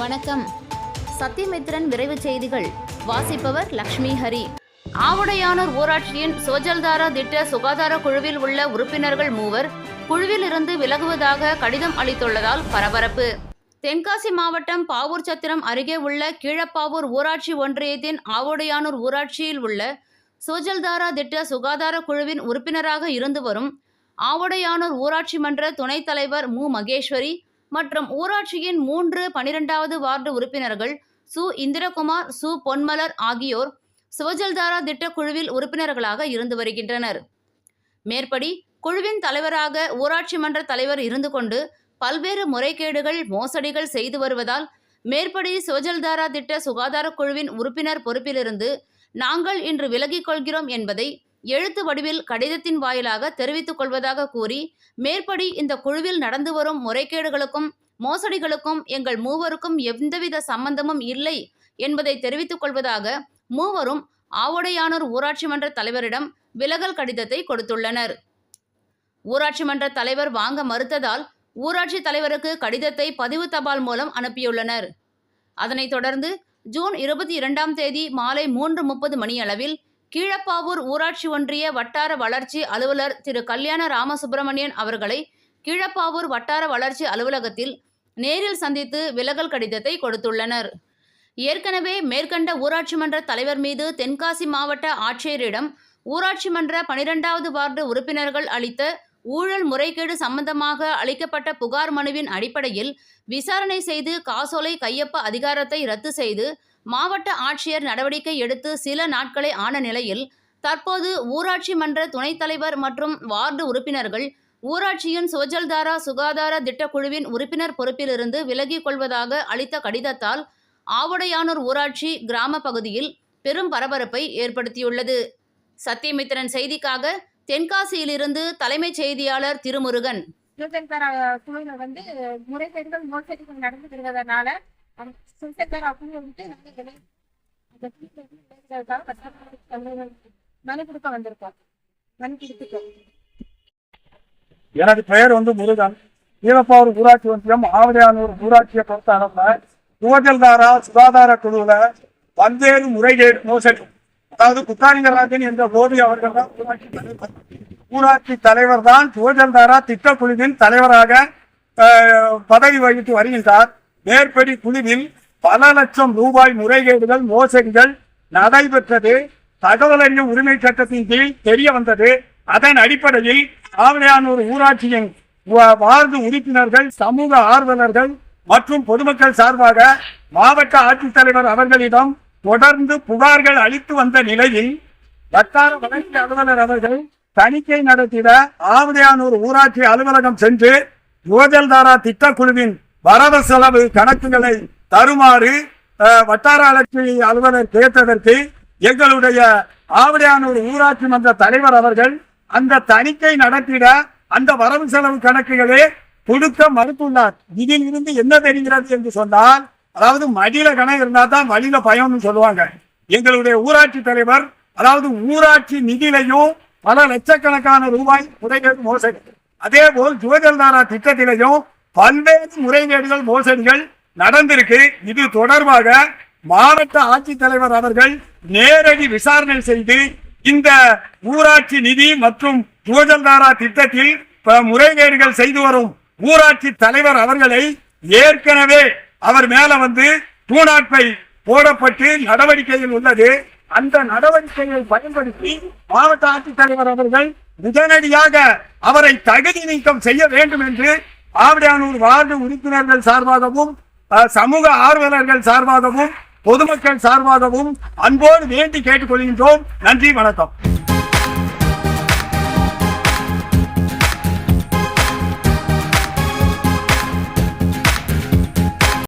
வணக்கம். சத்தியமித்ரன் விரைவு செய்திகள். வாசிப்பவர் லக்ஷ்மி ஹரி. ஆவுடையானூர் ஊராட்சியின் சோஜல்தாரா திட்ட சுகாதார குழுவில் உள்ள உறுப்பினர்கள் மூவர் குழுவில் இருந்து விலகுவதாக கடிதம் அளித்துள்ளதால் பரபரப்பு. தென்காசி மாவட்டம் பாவூர் சத்திரம் அருகே உள்ள கீழப்பாவூர் ஊராட்சி ஒன்றியத்தின் ஆவுடையானூர் ஊராட்சியில் உள்ள சோஜல்தாரா திட்ட சுகாதார குழுவின் உறுப்பினராக இருந்து வரும் ஆவுடையானூர் ஊராட்சி மன்ற துணைத் தலைவர் மு. மகேஸ்வரி மற்றும் ஊராட்சியின் மூன்று பனிரெண்டாவது வார்டு உறுப்பினர்கள் சு. இந்திரகுமார் சு. பொன்மலர் ஆகியோர் சிவஜல்தாரா திட்ட குழுவில் உறுப்பினர்களாக இருந்து வருகின்றனர். மேற்படி குழுவின் தலைவராக ஊராட்சி மன்ற தலைவர் இருந்து கொண்டு பல்வேறு முறைகேடுகள் மோசடிகள் செய்து வருவதால் மேற்படி சிவஜல்தாரா திட்ட சுகாதார குழுவின் உறுப்பினர் பொறுப்பிலிருந்து நாங்கள் இன்று விலகிக் கொள்கிறோம் என்பதை எழுத்து வடிவில் கடிதத்தின் வாயிலாக தெரிவித்துக் கொள்வதாக கூறி மேற்படி இந்த குழுவில் நடந்து வரும் முறைகேடுகளுக்கும் மோசடிகளுக்கும் எங்கள் மூவருக்கும் எந்தவித சம்பந்தமும் இல்லை என்பதை தெரிவித்துக் கொள்வதாக மூவரும் ஆவுடையானூர் ஊராட்சி மன்ற தலைவரிடம் விலகல் கடிதத்தை கொடுத்துள்ளனர். ஊராட்சி மன்ற தலைவர் வாங்க மறுத்ததால் ஊராட்சி தலைவருக்கு கடிதத்தை பதிவு தபால் மூலம் அனுப்பியுள்ளனர். அதனைத் தொடர்ந்து ஜூன் இருபத்தி இரண்டாம் தேதி மாலை மூன்று முப்பது மணியளவில் கீழப்பாவூர் ஊராட்சி ஒன்றிய வட்டார வளர்ச்சி அலுவலர் திரு கல்யாண ராமசுப்பிரமணியன் அவர்களை கீழப்பாவூர் வட்டார வளர்ச்சி அலுவலகத்தில் நேரில் சந்தித்து விலகல் கடிதத்தை கொடுத்துள்ளனர். ஏற்கனவே மேற்கண்ட ஊராட்சி மன்ற தலைவர் மீது தென்காசி மாவட்ட ஆட்சியரிடம் ஊராட்சி மன்ற பனிரெண்டாவது வார்டு உறுப்பினர்கள் அளித்த ஊழல் முறைகேடு சம்பந்தமாக அளிக்கப்பட்ட புகார் மனுவின் அடிப்படையில் விசாரணை செய்து காசோலை கையொப்ப அதிகாரத்தை ரத்து செய்து மாவட்ட ஆட்சியர் நடவடிக்கை எடுத்து சில நாட்களே ஆன நிலையில் தற்போது ஊராட்சி மன்ற துணைத் தலைவர் மற்றும் வார்டு உறுப்பினர்கள் ஊராட்சியின் சுவஜல்தாரா சுகாதார திட்டக்குழுவின் உறுப்பினர் பொறுப்பிலிருந்து விலகிக் கொள்வதாக அளித்த கடிதத்தால் ஆவுடையானூர் ஊராட்சி கிராம பகுதியில் பெரும் பரபரப்பை ஏற்படுத்தியுள்ளது. சத்தியமித்திரன் செய்திக்காக தென்காசியிலிருந்து தலைமைச் செய்தியாளர் திருமுருகன். சுதந்திர வந்து முறைகேடுகள் மோசடிகள் நடந்து வருவதனால அந்த மனு கொடுக்க வந்திருக்கோம். மனு கொடுத்துட்டோம். எனது பெயர் வந்து முருகன். ஈழப்பாவூர் ஊராட்சி ஒன்றியம் ஆவடியானூர் ஊராட்சியை பொறுத்த அளவுல சுவஜல்தாரா சுகாதார குழுவுல பல்வேறு முறைகேடு மோசடி. அதாவது குத்தாரிங்கராஜன் என்ற போதி அவர்கள் தான் ஊராட்சி தலைவர். ஊராட்சி தலைவர் தான் சுவஜல்தாரா திட்டக்குழுவின் தலைவராக அஹ், பதவி வகித்து வருகின்றார். மேற்படி குழுவில் பல லட்சம் ரூபாய் முறைகேடுகள் மோசடிகள் நடைபெற்றது. தகவல் அறியும் உரிமை சட்டத்தின் கீழ் தெரிய வந்தது. அதன் அடிப்படையில் ஆவணியானூர் ஊராட்சியின் வா- வார்டு உறுப்பினர்கள் சமூக ஆர்வலர்கள் மற்றும் பொதுமக்கள் சார்பாக மாவட்ட ஆட்சித்தலைவர் அவர்களிடம் தொடர்ந்து புகார்கள் அளித்து வந்த நிலையில் வட்டார வளர்ச்சி அலுவலர் அவர்கள் தணிக்கை நடத்திட ஆவதையானூர் ஊராட்சி அலுவலகம் சென்று யோஜல்தாரா திட்டக்குழுவின் வரவு செலவு கணக்குகளை தருமாறு வட்டார வளர்ச்சி அலுவலர் கேட்டதற்கு எங்களுடைய ஆவடியானூர் ஊராட்சி மன்ற தலைவர் அவர்கள் அந்த தணிக்கை நடத்திட அந்த வரவு செலவு கணக்குகளே கொடுக்க மறுத்துள்ளார். இதில் இருந்து என்ன தெரிகிறது என்று சொன்னால் அதாவது மடியில கணக்கு இருந்தா தான் வழியில பயம்னு சொல்லுவாங்க. எங்களுடைய ஊராட்சி தலைவர் அதாவது ஊராட்சி நிதியிலையும் பல லட்சக்கணக்கான ரூபாய் முறைகேடு மோசடி. அதே போல் ஜோதல்தாரா திட்டத்திலையும் பல்வேறு முறைகேடுகள் மோசடிகள் நடந்திருக்கு. இது தொடர்பாக மாவட்ட ஆட்சித்தலைவர் அவர்கள் நேரடி விசாரணை செய்து இந்த ஊராட்சி நிதி மற்றும் ஜோஜல்தாரா திட்டத்தில் முறைகேடுகள் செய்து வரும் ஊராட்சி தலைவர் அவர்களை ஏற்கனவே அவர் மேல வந்து தூணாட்பை போடப்பட்டு நடவடிக்கையில் உள்ளது. அந்த நடவடிக்கையை பயன்படுத்தி மாவட்ட ஆட்சித்தலைவர் அவர்கள் உடனடியாக அவரை தகுதி நீக்கம் செய்ய வேண்டும் என்று ஆவடியானூர் வார்டு உறுப்பினர்கள் சார்பாகவும் சமூக ஆர்வலர்கள் சார்பாகவும் பொதுமக்கள் சார்பாகவும் அன்போடு வேண்டி கேட்டுக்கொள்கின்றோம். நன்றி வணக்கம்.